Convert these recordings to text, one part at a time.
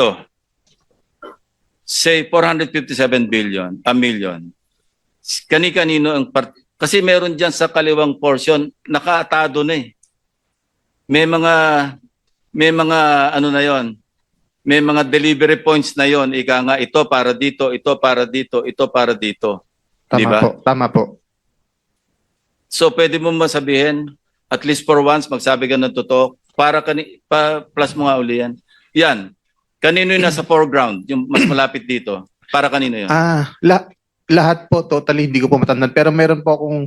Ito. Say 457 billion, a million. Kani-kanino ang part kasi meron diyan sa kaliwang portion nakaatado na eh. May mga may mga ano na 'yon. May mga delivery points na 'yon. Ika nga ito para dito, ito para dito, ito para dito. Tama Di ba? po, tama po. So pwede mo masabihin at least for once magsabi ka ng totoo para kani pa, plus mo nga uli yan. Yan. Kanino yung nasa foreground, yung mas malapit dito? Para kanino yun? Ah, la- lahat po totally hindi ko po matandaan pero meron po akong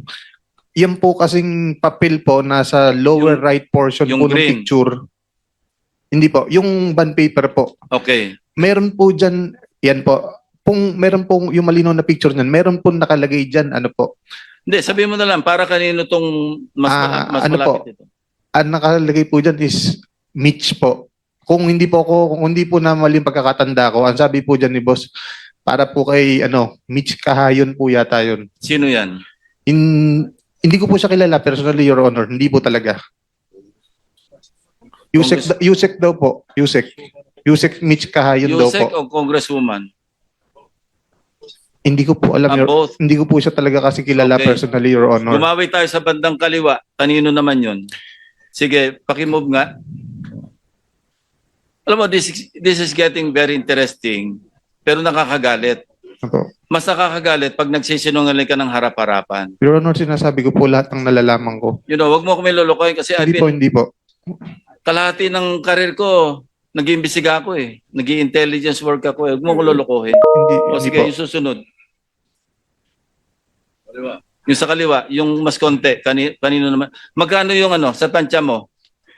yan po kasing papel po nasa lower Yung- right portion yung po ng green. picture. Hindi po, yung bond paper po. Okay. Meron po diyan, yan po. Kung meron pong yung malinaw na picture niyan, meron po nakalagay diyan ano po. Hindi, sabihin mo na lang, para kanino tong mas, Ah, mas ano malapit po? dito? Ang nakalagay po diyan is Mitch po. Kung hindi po ako, kung hindi po na mali pagkakatanda ko, ang sabi po diyan ni boss, para po kay ano, Mitch Kahayon po yata yun. Sino yan? In, hindi ko po siya kilala personally, Your Honor. Hindi po talaga. Yusek, Congress- Yusek daw po. Yusek. Yusek Mitch Kahayon daw Yusek po. o Congresswoman? Hindi ko po alam, Ah, Your, both. hindi ko po siya talaga kasi kilala Okay. personally, Your Honor. Gumawi tayo sa bandang kaliwa. Kanino naman yun? Sige, pakimove nga. Alam mo, this, is- this is getting very interesting, pero nakakagalit. Opo. Mas nakakagalit pag nagsisinungaling ka ng harap-harapan. Your Honor, sinasabi ko po lahat ng nalalaman ko. You know, wag mo kami lulukoy kasi I've Hindi po, been, hindi po. kalahati ng karir ko, nag-iimbestiga ako eh. Nag-i-intelligence work ako eh. Huwag mo ko lulukohin. Hindi, O hindi sige, po. yung susunod. Yung sa kaliwa, yung mas konti, kani, kanino naman. Magkano yung ano, sa tansya mo?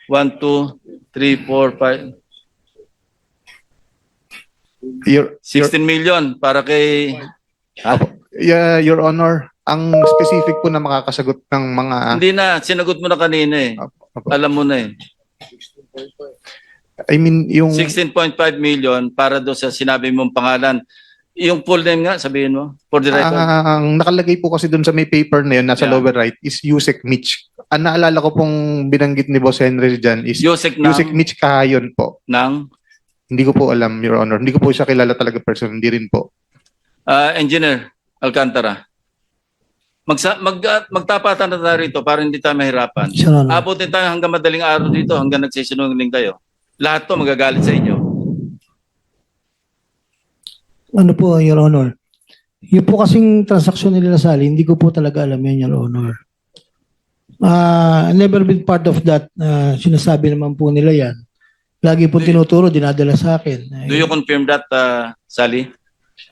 1, 2, 3, 4, 5, Your, 16 million para kay... Ha? yeah, Your Honor, ang specific po na makakasagot ng mga... Hindi na, sinagot mo na kanina eh. Opo. Alam mo na eh. I mean, yung... 16.5 million para do sa sinabi mong pangalan. Yung full name nga, sabihin mo, for the record. Ah, ang nakalagay po kasi doon sa may paper na yun, nasa Yeah. lower right, is Yusek Mitch. Ang naalala ko pong binanggit ni Boss Henry dyan is Yusek ng, Yusek Mitch Kahayon po. ng Hindi ko po alam, Your Honor. Hindi ko po siya kilala talaga person. Hindi rin po. ah, Engineer Alcantara. Magsa, mag, ah, magtapatan na tayo rito para hindi tayo mahirapan. Honor. Abutin tayo hanggang madaling araw dito, hanggang nagsisinungaling kayo. Lahat to magagalit sa inyo. Ano po, Your Honor? Yung po kasing transaksyon nila Sally, hindi ko po talaga alam yan, Your Honor. Ah, never been part of that. Ah, sinasabi naman po nila yan. Lagi po Do tinuturo, dinadala sa akin. Do you confirm that, uh, Sally?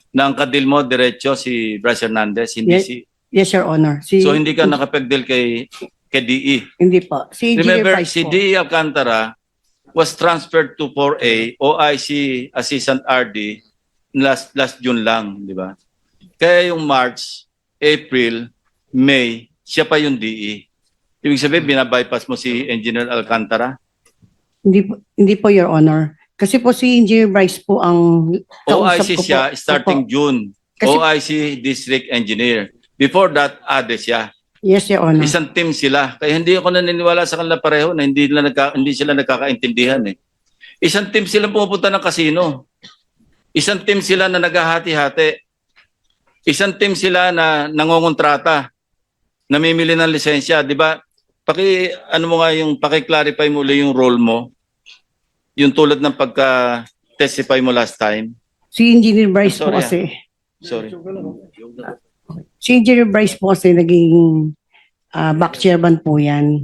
Na ang kadil mo, diretso si Bryce Hernandez, hindi Yes. si... Yes, Your Honor. Si, So hindi ka nakapagdil kay, kay DE. Hindi po. Si Remember, Price si po. DE Alcantara was transferred to 4A, OIC Assistant RD, last, last June lang, di ba? Kaya yung March, April, May, siya pa yung DE. Ibig sabihin, binabypass mo si Engineer Alcantara? Hindi po, hindi po, Your Honor. Kasi po si Engineer Bryce po ang kausap OIC ko po. siya starting Opo. June. Kasi- OIC District Engineer. Before that, ADE siya. Yes, Your Honor. Isang team sila. Kaya hindi ako naniniwala sa kanila pareho na hindi, nila nagka, hindi sila nagkakaintindihan eh. Isang team sila pumupunta ng kasino. Isang team sila na naghahati-hati. Isang team sila na nangongontrata. Namimili ng lisensya, 'di ba? Paki ano mo nga yung paki-clarify mo ulit yung role mo. Yung tulad ng pagka testify mo last time. Si Engineer Bryce I'm sorry, po kasi. Sorry. Si Engineer Bryce po kasi naging ah, back chairman po yan.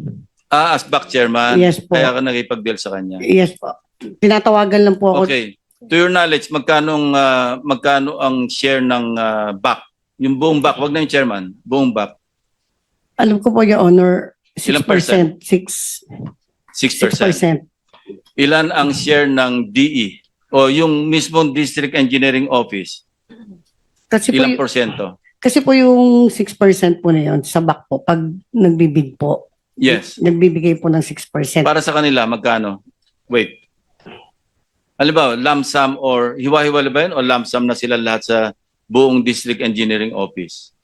Ah, as back chairman. Yes po. Kaya ka nakipag-deal sa kanya. Yes po. Tinatawagan lang po ako. Okay. To your knowledge, magkano uh, magkano ang share ng uh, back? Yung buong back, wag na yung chairman, buong back, Alam ko po, Your Honor, 6%. Ilang percent? 6, 6%. 6%. Ilan ang share ng DE o yung mismong District Engineering Office? Kasi po, Ilang y- porsyento? kasi po yung 6% po na yun sa back po, pag nagbibid po, Yes. nagbibigay po ng 6%. Para sa kanila, magkano? Wait. Alam ba, lump sum or hiwa-hiwala ba yun o lump sum na sila lahat sa buong District Engineering Office?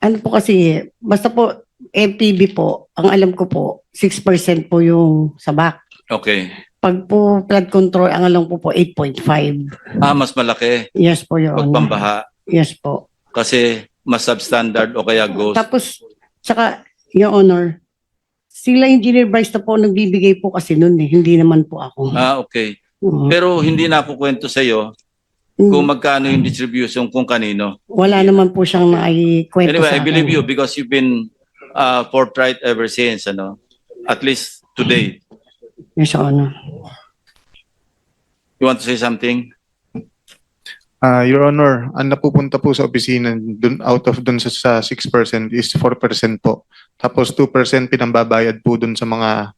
Ano po kasi, basta po, MPB po, ang alam ko po, 6% po yung sa back. Okay. Pag po flood control, ang alam po po 8.5. Ah, mas malaki. Yes po, Your Pag Honor. pambaha. Yes po. Kasi mas substandard o kaya ghost. Tapos, saka, Your Honor, sila Engineer Bryce na po nagbibigay po kasi noon eh. Hindi naman po ako. Ah, okay. Oo. Pero hindi na ako kwento sa iyo kung magkano yung distribution kung kanino. Wala naman po siyang naikwento Anyway, sa I believe akin. you because you've been uh, forthright ever since, ano? At least today. Yes, Your Honor. You want to say something? Ah, Your Honor, ang napupunta po sa opisina dun, out of dun sa, sa 6% is 4% po. Tapos 2% pinambabayad po dun sa mga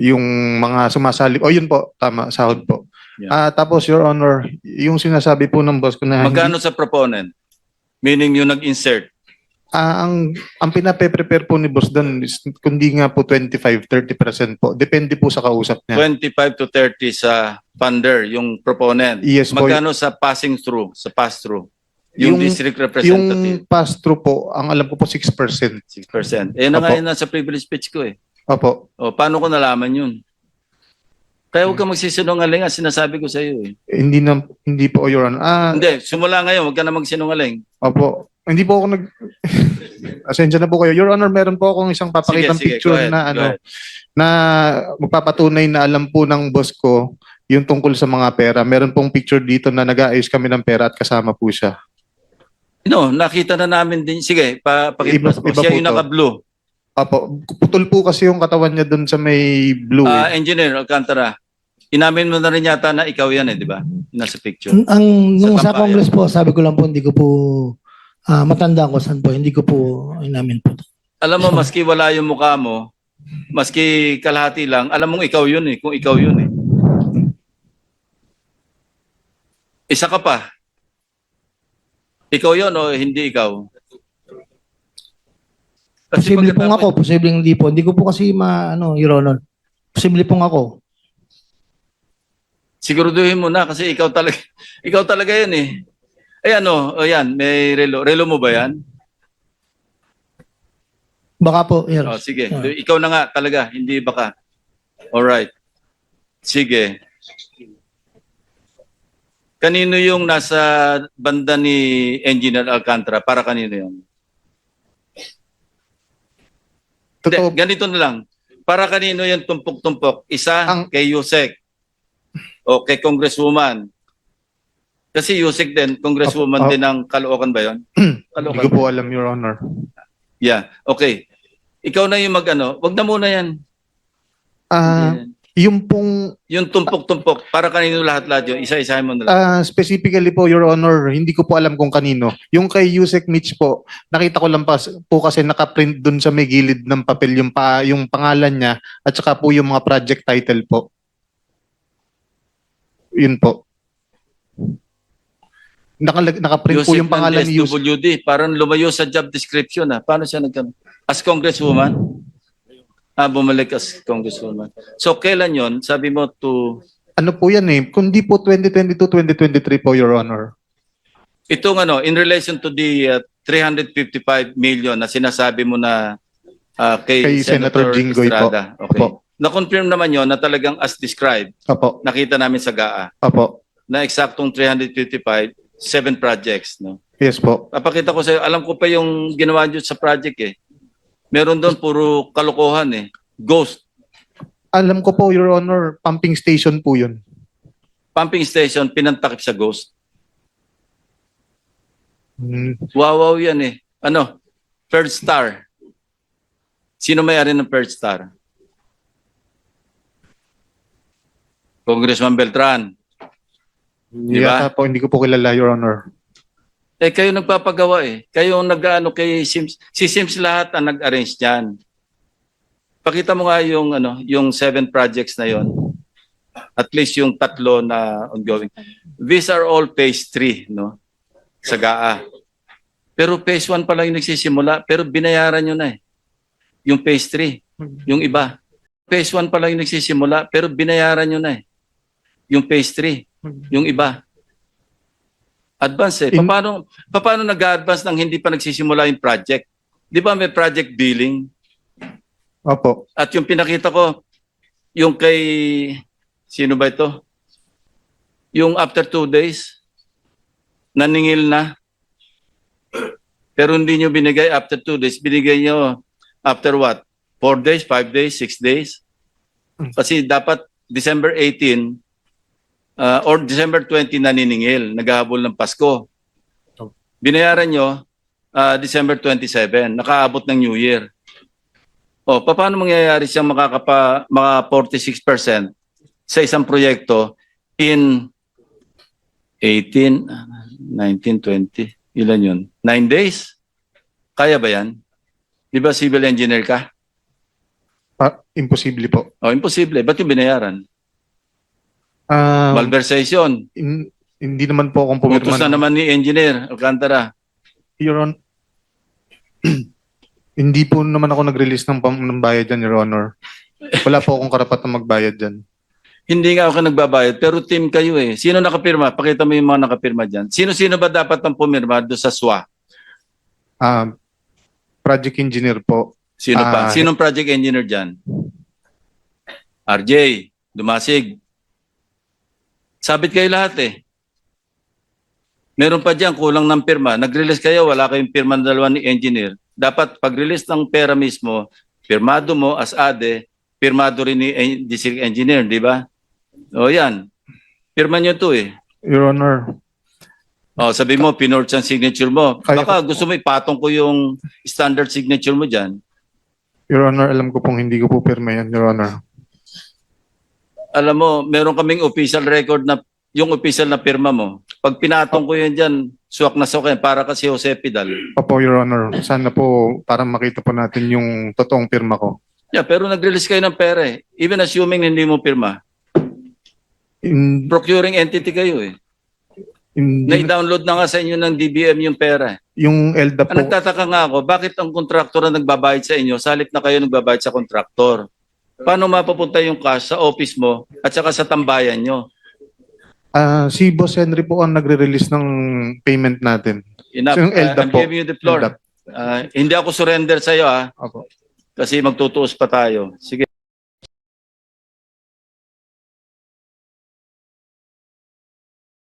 yung mga sumasali. O yun po, tama, sahod po. Yeah. Ah, tapos Your Honor, yung sinasabi po ng boss ko na hindi- Magkano sa proponent? Meaning yung nag-insert. Ah, ang ang pinape-prepare po ni boss doon is kundi nga po 25 30% po. Depende po sa kausap niya. 25 to 30 sa funder, yung proponent. Yes po. Magkano sa passing through, sa pass-through? Yung, Yung- district representative, Yung pass-through po, ang alam ko po 6%. 6%. Eh, na nga Opo. yun nasa privilege speech ko eh. Opo. O, paano ko nalaman yun? Kaya huwag ka magsisinungaling ang sinasabi ko sa iyo eh. Eh, Hindi na hindi po Your Honor. Ah, Hindi, simula ngayon, huwag ka na magsinungaling. opo. Hindi po ako nag Asensya na po kayo. Your Honor, meron po akong isang papakitang Sige, sige, picture go ahead, na go ano ahead. na magpapatunay na alam po ng boss ko yung tungkol sa mga pera. Meron pong picture dito na nag-aayos kami ng pera at kasama po siya. No, nakita na namin din. Sige, pa, Iba- iba Siya po yung to. naka-blue. Opo, putol po kasi yung katawan niya doon sa may blue. Ah, eh. engineer Alcantara, inamin mo na rin yata na ikaw yan eh, di ba? Nasa picture. Ang nung Sa sa tambayan. Congress po, sabi ko lang po, hindi ko po ah, matanda ko saan po, hindi ko po inamin po. Alam mo, maski wala yung mukha mo, maski kalahati lang, alam mong ikaw yun eh, kung ikaw yun eh. Isa ka pa. Ikaw yun o hindi ikaw? Kasi Posible pong pagkatapos- ako, posibleng hindi po. Hindi ko po kasi ma, ano, Your Honor. Posible pong ako. Siguraduhin mo na kasi ikaw talaga, ikaw talaga yan eh. Ay ano, o yan, may relo. Relo mo ba yan? Baka po, Your Oh, sige. Ah. Ikaw na nga talaga, hindi baka. All right. Sige. Kanino yung nasa banda ni Engineer Alcantara? Para kanino yun? Hindi, Totoo, ganito na lang. Para kanino yung tumpok-tumpok? Isa Ang- kay Yusek o kay Congresswoman. Kasi Yusek din, Congresswoman Oh, oh. din ng Caloocan ba yun? hindi ko po alam, Your Honor. Yeah, okay. Ikaw na yung mag-ano. Wag na muna yan. Ah, yung pong Yung tumpok-tumpok, para kanino lahat-lahat yun, isa-isahin mo na lang. ah, specifically po, Your Honor, hindi ko po alam kung kanino. Yung kay Yusek Mitch po, nakita ko lang po kasi nakaprint dun sa may gilid ng papel yung, pa, yung pangalan niya at saka po yung mga project title po. Yun po. Nakalag, nakaprint po yung pangalan ni Yusek. SWD, parang lumayo sa job description. Ah. Paano siya nag As Congresswoman? Ah, bumalik as Congresswoman. So, kailan yon? Sabi mo to... Ano po yan eh? Kundi po 2022-2023 po, Your Honor. Itong ano, in relation to the uh, 355 million na sinasabi mo na ah, kay, Kay Senator Jinggoy po. Estrada. Okay. Opo. Na-confirm naman yon na talagang as described, Opo. nakita namin sa GAA, Opo. na eksaktong 355, seven projects. No? Yes po. Papakita ko sa'yo, alam ko pa yung ginawa nyo sa project eh. Meron doon puro kalokohan eh. Ghost. Alam ko po, Your Honor, pumping station po yun. Pumping station, pinantakip sa ghost. Hmm. Wow, wow yan eh. Ano? Third Star. Sino may-ari ng Third Star? Congressman Beltran. Di ba? Yata po, hindi ko po kilala, Your Honor. Eh, kayo nagpapagawa eh. Kayo ang nag-ano kay Sims. Si Sims lahat ang nag-arrange niyan. Pakita mo nga yung, ano, yung seven projects na yon. At least yung tatlo na ongoing. These are all phase 3, no? Sa GAA. Pero phase 1 pa lang yung nagsisimula, pero binayaran nyo na eh. Yung phase 3, yung iba. Phase 1 pa lang yung nagsisimula, pero binayaran nyo na eh. Yung phase 3, yung iba. Advance eh. Paano, paano nag-advance nang hindi pa nagsisimula yung project? Di ba may project billing? Opo. At yung pinakita ko, yung kay Sino ba ito? Yung after two days, naningil na. Pero hindi nyo binigay after two days. Binigay nyo after what? Four days, five days, six days? Kasi dapat December 18 uh, or December 20 naniningil, naghahabol ng Pasko. Binayaran nyo uh, December 27, nakaabot ng New Year. O, paano mangyayari siyang makakapa, mga 46% sa isang proyekto in 18, 19, 20, ilan yun? 9 days? Kaya ba yan? Di ba civil engineer ka? Pa- imposible po. O, imposible. Ba't yung binayaran? Ah, Malversation. in- hindi naman po akong pumirma. Utos na naman ni engineer Alcantara. Your Honor, hindi po naman ako nag-release ng, ng bayad dyan, Your Honor. Wala po akong karapat na magbayad dyan. Hindi nga ako nagbabayad, pero team kayo eh. Sino nakapirma? Pakita mo yung mga nakapirma dyan. Sino-sino ba dapat ang pumirma doon sa SWA? Ah, project engineer po. Sino pa? Ah, Sinong project engineer dyan? RJ, Dumasig. Sabit kayo lahat eh. Meron pa dyan, kulang ng pirma. Nag-release kayo, wala kayong pirma ng dalawa ni engineer. Dapat pag-release ng pera mismo, pirmado mo as ADE, pirmado rin ni en- district engineer, di ba? O yan. Pirma nyo to eh. Your Honor, O, sabi mo, pinorch ang signature mo. Baka gusto mo ipatong ko yung standard signature mo dyan. Your Honor, alam ko pong hindi ko po pirma yan, Your Honor. Alam mo, meron kaming official record na yung official na pirma mo. Pag pinatong ko yan dyan, suwak na suwak yan, para kasi Jose Pidal. Opo, Your Honor. Sana po para makita po natin yung totoong pirma ko. Yeah, pero nag-release kayo ng pera eh. Even assuming hindi mo pirma. In, Procuring entity kayo eh. in, Na-download na nga sa inyo ng DBM yung pera. eh. yung ELDA po, Ang nagtataka nga ako, bakit ang kontraktor ang nagbabayad sa inyo, salit na kayo nagbabayad sa kontraktor? Paano mapapunta yung cash sa office mo at saka sa tambayan nyo? ah, si Boss Henry po ang nagre-release ng payment natin. Enough. So yung Uh, LDAP I'm po. giving you the floor. LDAP. Ah, hindi ako surrender sa iyo ah, Opo. kasi magtutuos pa tayo. Sige.